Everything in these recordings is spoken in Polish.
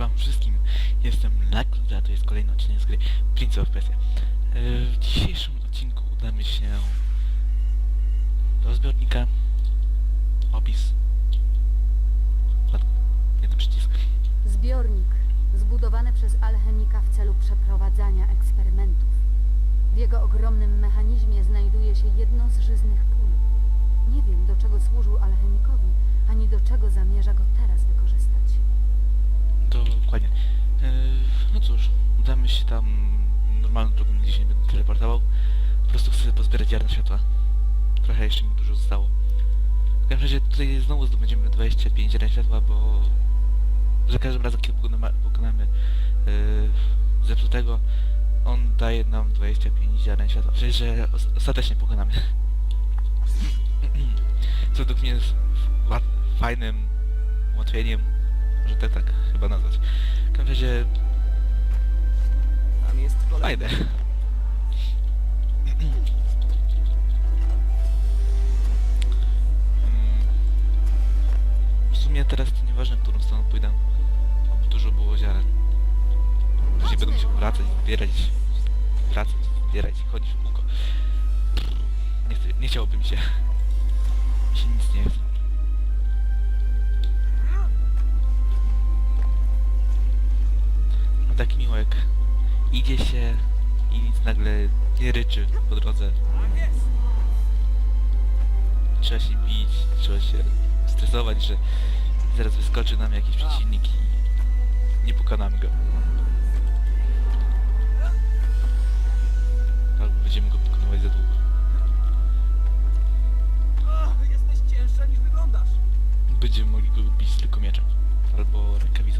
wam wszystkim. Jestem Laklud, a to jest kolejny odcinek z gry Prince of Persia. E, W dzisiejszym odcinku udamy się do zbiornika. Opis. Jeden przycisk. Zbiornik zbudowany przez alchemika w celu przeprowadzania eksperymentów. W jego ogromnym mechanizmie znajduje się jedno z żyznych pól. Nie wiem, do czego służył alchemikowi, ani do czego zamierza go teraz. Dokładnie. E, No cóż, udamy się tam normalną drogą, gdzie się nie będę teleportował. Po prostu chcę pozbierać ziarna światła. Trochę jeszcze mi dużo zostało. W każdym razie tutaj znowu zdobędziemy 25 ziaren światła, bo za każdym razem, kiedy pokonamy, yy, zepsutego, on daje nam 25 ziaren światła. Sensie, że os ostatecznie pokonamy. Co według mnie jest fajnym ułatwieniem, może tak tak chyba nazwać. W każdym razie Tam jest kolejny. fajne. W sumie teraz to nieważne, którą stroną pójdę. Bo dużo było ziaren. Później będę musiał wracać, zbierać, wracać, zbierać i chodzić w kółko. Nie, chcę, nie chciałoby mi się. Mi się nic nie chce. Idzie się i nic nagle nie ryczy po drodze. Trzeba się bić, trzeba się stresować, że zaraz wyskoczy nam jakiś przeciwnik i nie pokonamy go. Albo będziemy go pokonywać za długo. Jesteś cięższa niż wyglądasz. Będziemy mogli go bić tylko mieczem. Albo rękawicą.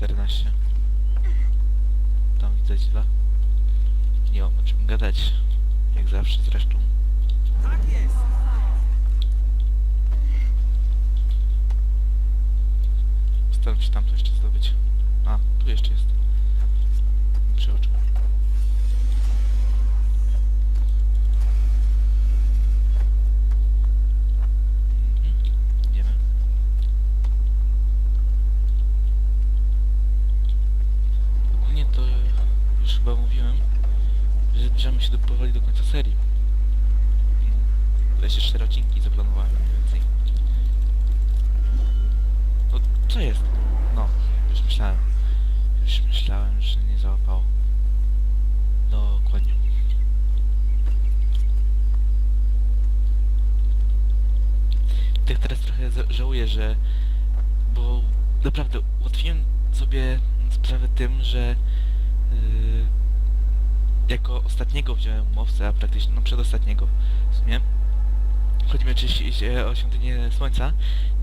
14. Tam widać dwa. Nie mam o czym gadać. Jak zawsze zresztą. Tak jest. Staram się tamto jeszcze zdobyć. A, tu jeszcze jest. Przy zbliżamy się do, powoli do końca serii. No, 24 odcinki zaplanowałem mniej więcej. O, co jest? No, już myślałem. Już myślałem, że nie załapało. Dokładnie. Tak teraz trochę żałuję, że... Bo naprawdę ułatwiłem sobie sprawę tym, że... Yy, jako ostatniego wziąłem umowcę, a praktycznie, no przedostatniego w sumie. Chodzi mi oczywiście o świątynię Słońca,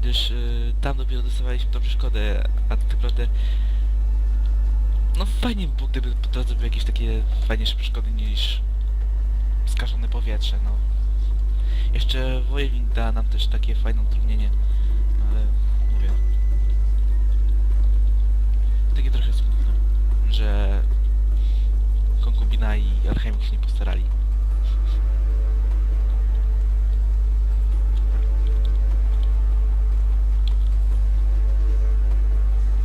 gdyż y, tam dopiero dostawaliśmy tą przeszkodę, a tak naprawdę no fajnie by było, gdyby po drodze były jakieś takie fajniejsze przeszkody niż skażone powietrze, no. Jeszcze Wojewin da nam też takie fajne utrudnienie, no ale mówię. Takie trochę smutne, że konkubina i alchemik się nie postarali.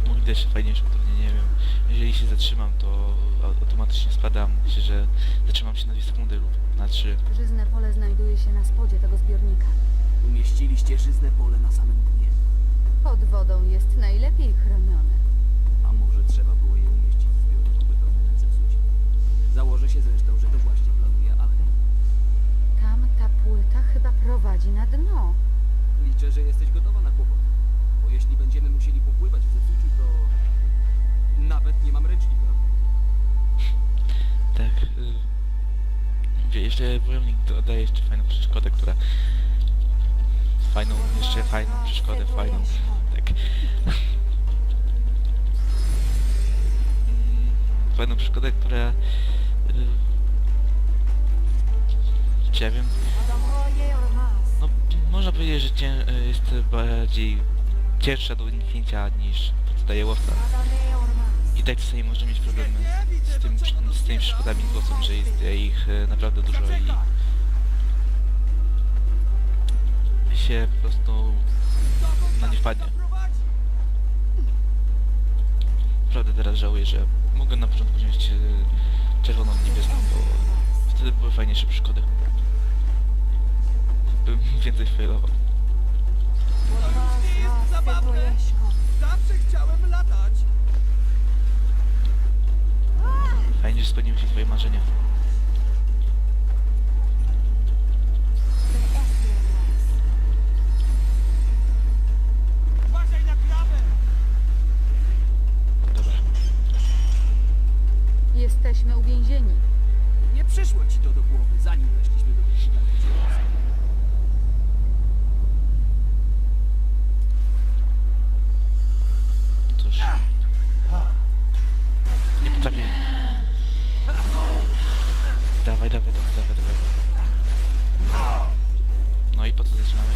Mogli też fajniejsze utrudnienie, nie wiem. Jeżeli się zatrzymam, to au- automatycznie spadam. Myślę, że zatrzymam się na 2 sekundy lub na 3. Żyzne pole znajduje się na spodzie tego zbiornika. Umieściliście żyzne pole na samym dnie. Pod wodą jest najlepiej chronione. A może trzeba było Założę się zresztą, że to właśnie planuje alchemik. Tam ta płyta chyba prowadzi na dno. Liczę, że jesteś gotowa na kłopot. Bo jeśli będziemy musieli popływać w zepsuciu, to... Nawet nie mam ręcznika. Tak. Y Wie, jeszcze wojownik dodaje jeszcze fajną przeszkodę, która... Fajną, jeszcze fajną przeszkodę, fajną, tak. Mm, fajną przeszkodę, która... Y, czy ja wiem, no można powiedzieć, że cię, y, jest bardziej cięższa do uniknięcia niż daje łowca. I tak czasami można mieć problemy z, tym, z tymi przeszkodami głosem, że jest ich e, naprawdę dużo i się po prostu na nie wpadnie. Naprawdę teraz żałuję, że mogłem na początku wziąć czerwoną niebieską, bo wtedy były fajniejsze przeszkody. Bym więcej failował. Zabawne! Zawsze chciałem latać! Fajnie, że spełniły się twoje marzenia.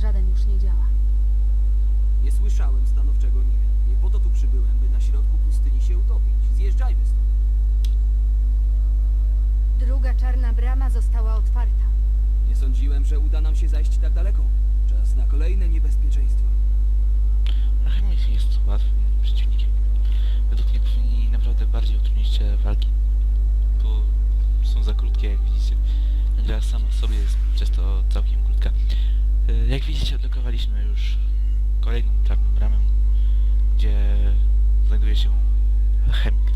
Żaden już nie działa. Nie słyszałem stanowczego nie. Nie po to tu przybyłem, by na środku pustyni się utopić. Zjeżdżajmy stąd. Druga czarna brama została otwarta. Nie sądziłem, że uda nam się zajść tak daleko. Czas na kolejne niebezpieczeństwa. Archimedes jest łatwym przeciwnikiem. Według mnie powinni naprawdę bardziej utrudnić te walki. Bo są za krótkie, jak widzicie. Gra sama w sobie jest przez to całkiem krótka. E, Jak widzicie, odblokowaliśmy już kolejną czarną bramę, gdzie znajduje się alchemik.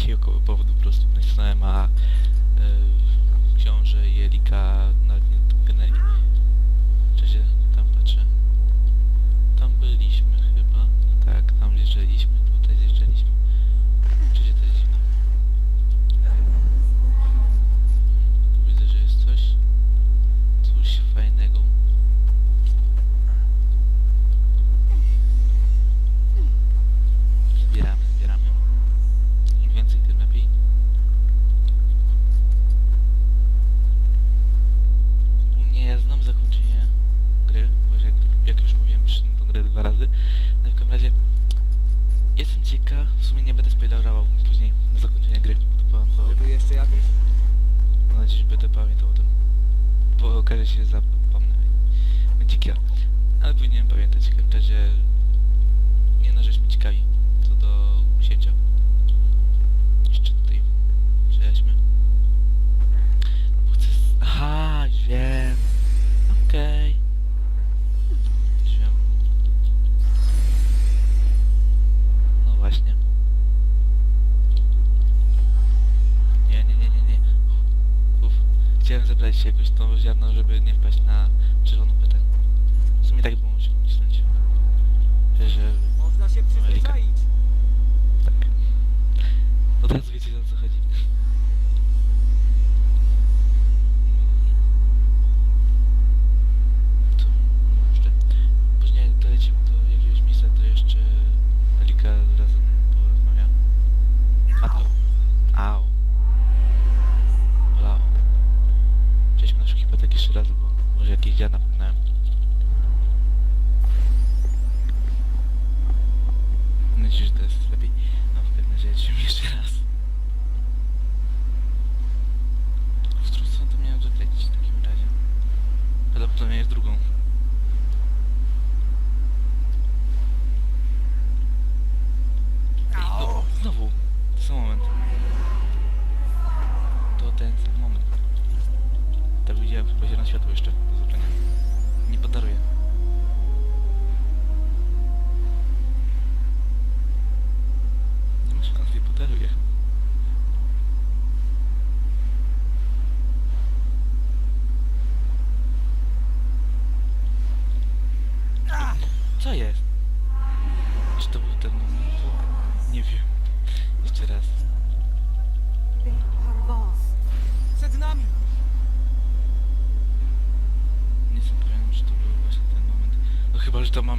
jakiego powodu po prostu nacisnąłem, a y, książę i Elika nawet nie gnęli. Cześć, tam patrzę. Tam byliśmy chyba. Tak, tam zjeżdżaliśmy, tutaj zjeżdżaliśmy. Cześć, to jest dziwne. Widzę, że jest coś, coś fajnego. się za się jakoś tą ziarną, żeby nie wpaść na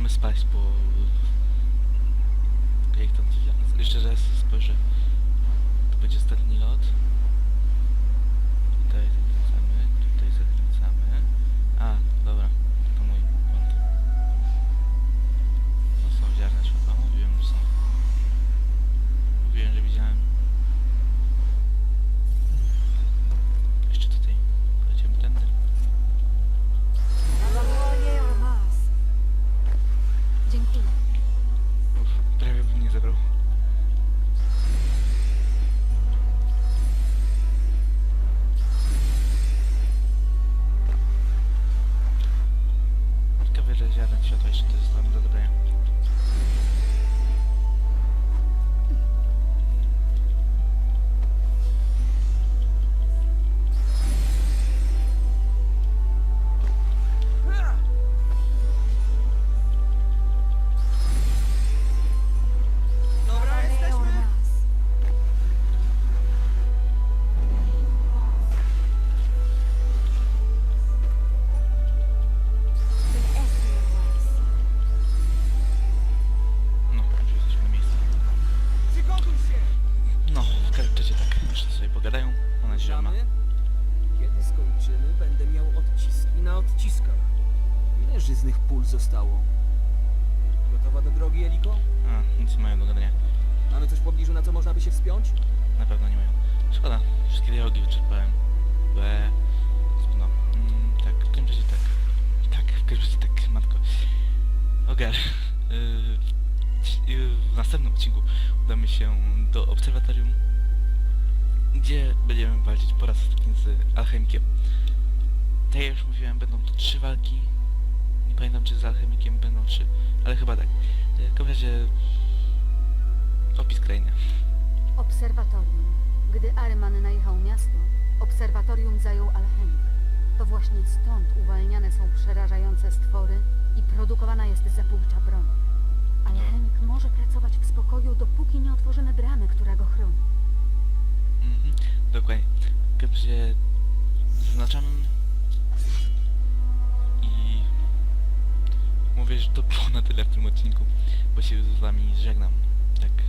spać, bo... Jak tam coś... Jeszcze raz spojrzę. Nic mają do gadania. Mamy coś w pobliżu, na co można by się wspiąć? Na pewno nie mają. Szkoda, wszystkie dialogi wyczerpałem. Be... No, mm, tak, w każdym razie tak. Tak, w każdym razie tak, matko. Ogar. Yy, ci- yy, w następnym odcinku udamy się do obserwatorium, gdzie będziemy walczyć po raz ostatni z alchemikiem. Tak jak już mówiłem, będą to trzy walki. Nie pamiętam, czy z alchemikiem będą trzy, ale chyba tak. Yy, W każdym razie... Opis krainy. Obserwatorium. Gdy Aryman najechał miasto, obserwatorium zajął alchemik. To właśnie stąd uwalniane są przerażające stwory i produkowana jest zabójcza broń. Alchemik może pracować w spokoju, dopóki nie otworzymy bramy, która go chroni. Mhm, dokładnie. W każdym razie zaznaczam i mówię, że to było na tyle w tym odcinku, bo się z wami żegnam. Tak.